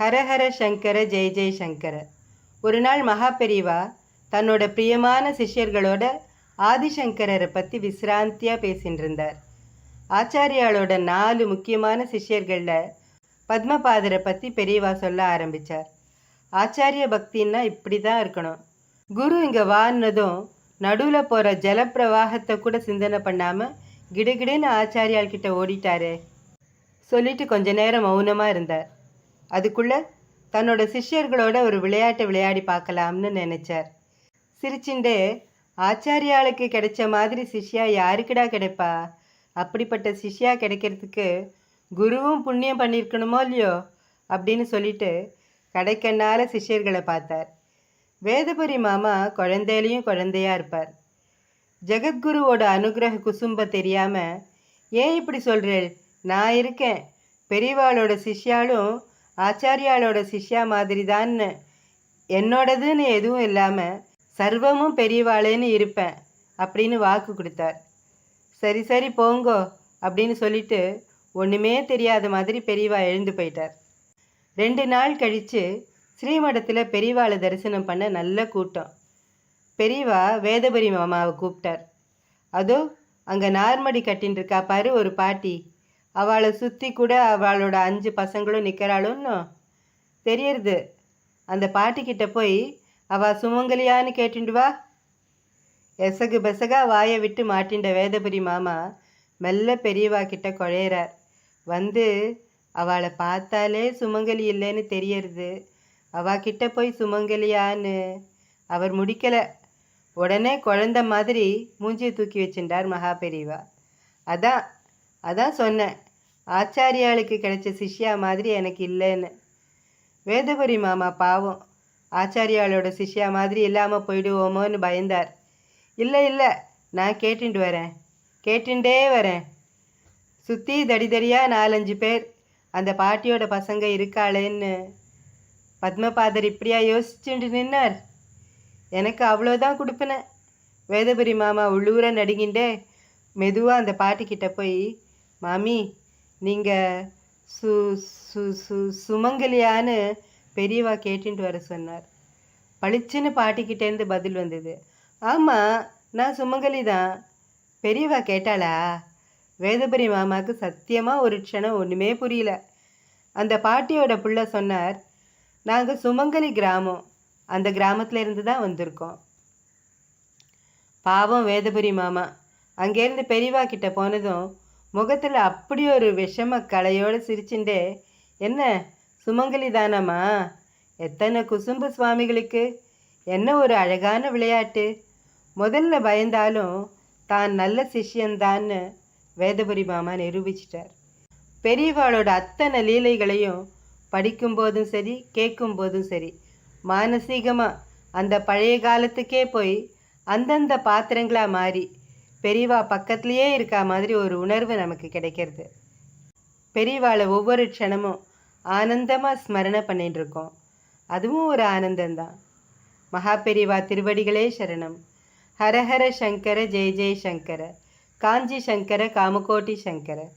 ஹரஹர சங்கர ஜெய் ஜெய் சங்கர. ஒரு நாள் மகா பெரிவா தன்னோட பிரியமான சிஷ்யர்களோட ஆதிசங்கரரை பற்றி விசிராந்தியாக பேசின்றிருந்தார். ஆச்சாரியாளோட நாலு முக்கியமான சிஷ்யர்களில் பத்மபாதரை பற்றி பெரியவா சொல்ல ஆரம்பித்தார் ஆச்சாரிய பக்தின்னா இப்படி தான் இருக்கணும். குரு இங்கே வான்னதும் நடுவில் போகிற ஜலப்பிரவாகத்தை கூட சிந்தனை பண்ணாமல் கிடுகிடுன்னு ஆச்சாரியால் கிட்ட ஓடிட்டாரே. சொல்லிட்டு கொஞ்ச நேரம் மௌனமாக இருந்தார். அதுக்குள்ளே தன்னோட சிஷ்யர்களோட ஒரு விளையாட்டை விளையாடி பார்க்கலாம்னு நினைச்சார். சிரிச்சுண்டே ஆச்சாரியாளுக்கு கிடைச்ச மாதிரி சிஷ்யா யாருக்குடா கிடைப்பா? அப்படிப்பட்ட சிஷ்யா கிடைக்கிறதுக்கு குருவும் புண்ணியம் பண்ணியிருக்கணுமோ இல்லையோ? அப்படின்னு சொல்லிட்டு கடைக்கண்ணால சிஷ்யர்களை பார்த்தார். வேதபுரி மாமா குழந்தையிலையும் குழந்தையா இருப்பார். ஜெகத்குருவோட அனுகிரக குசும்ப தெரியாமல் ஏன் இப்படி சொல்கிறேன் நான் இருக்கேன். பெரியவாளோட சிஷ்யாலும் ஆச்சாரியாளோட சிஷ்யா மாதிரி தான் என்னோடதுன்னு எதுவும் இல்லாமல் சர்வமும் பெரியவாளேன்னு இருப்பேன் அப்படின்னு வாக்கு கொடுத்தார். சரி சரி போங்கோ அப்படின்னு சொல்லிட்டு ஒன்றுமே தெரியாத மாதிரி பெரியவா எழுந்து போயிட்டார். ரெண்டு நாள் கழித்து ஸ்ரீமடத்தில் பெரியவாளை தரிசனம் பண்ண நல்ல கூட்டம். பெரியவா வேதபுரி மாமாவை கூப்பிட்டார். அதோ அங்கே நார்மடி கட்டின்னு இருக்கா பாரு ஒரு பாட்டி. அவளை சுற்றி கூட அவளோட அஞ்சு பசங்களும் நிற்கிறாளுன்னு தெரியறது. அந்த பாட்டிக்கிட்ட போய் அவள் சுமங்கலியான்னு கேட்டுண்டு வா. எசகு பெசகா வாயை விட்டு மாட்டின்ற வேதபுரி மாமா மெல்ல பெரியவா கிட்ட குழையிறார். வந்து அவளை பார்த்தாலே சுமங்கலி இல்லைன்னு தெரியறது. அவா கிட்ட போய் சுமங்கலியான்னு அவர் முடிக்கலை. உடனே குழந்த மாதிரி மூஞ்சியை தூக்கி வச்சுட்டார் மகா பெரியவா. அதான் அதான் சொன்னேன். ஆச்சாரியாளுக்கு கிடைச்ச சிஷ்யா மாதிரி எனக்கு இல்லைன்னு. வேதபுரி மாமா பாவம். ஆச்சாரியாளோட சிஷ்யா மாதிரி இல்லாமல் போயிடுவோமோன்னு பயந்தார். இல்லை இல்லை நான் கேட்டுட்டு வரேன். கேட்டுட்டே வரேன். சுற்றி தடி தடியாக நாலஞ்சு பேர். அந்த பாட்டியோட பசங்க இருக்காளேன்னு. பத்மபாதர் இப்படியா யோசிச்சுட்டு நின்னார். எனக்கு அவ்வளோதான் கொடுப்பினேன் வேதபுரி மாமா உள்ளூர நடுங்கிண்டே மெதுவாக அந்த பாட்டிக்கிட்ட போய் மாமி நீங்கள் சு சு சு சுமங்கலியான்னு பெரியவா கேட்டுட்டு வர சொன்னார். பளிச்சுன்னு பாட்டிக்கிட்டேருந்து பதில் வந்தது. ஆமாம் நான் சுமங்கலி தான். பெரியவா கேட்டாளா? வேதபுரி மாமாவுக்கு சத்தியமாக ஒரு க்ஷணம் ஒன்றுமே புரியல. அந்த பாட்டியோட புள்ள சொன்னார் நாங்கள் சுமங்கலி கிராமம். அந்த கிராமத்தில் இருந்து தான் வந்திருக்கோம். பாவம் வேதபுரி மாமா. அங்கேருந்து பெரியவா கிட்ட போனதும் முகத்தில் அப்படி ஒரு விஷம கலையோடு சிரிச்சுண்டே என்ன? சுமங்கலி தானம்மா? எத்தனை குசும்பு சுவாமிகளுக்கு? என்ன ஒரு அழகான விளையாட்டு? முதல்ல பயந்தாலும் தான் நல்ல சிஷ்யந்தான்னு வேதபுரி மாமா நிரூபிச்சிட்டார். பெரியவாளோட அத்தனை லீலைகளையும் படிக்கும்போதும் சரி கேட்கும்போதும் சரி மானசீகமாக அந்த பழைய காலத்துக்கே போய் அந்தந்த பாத்திரங்களாக மாறி பெரியவா பக்கத்துலேயே இருக்கா மாதிரி ஒரு உணர்வு நமக்கு கிடைக்கிறது. பெரியவாளை ஒவ்வொரு க்ஷணமும் ஆனந்தமாக ஸ்மரணை பண்ணிகிட்ருக்கோம் இருக்கோம் அதுவும் ஒரு ஆனந்தந்தான் மகா பெரியவா திருவடிகளே சரணம். ஹரஹர சங்கர ஜெய ஜெய சங்கர. காஞ்சி சங்கர காமகோட்டி சங்கர.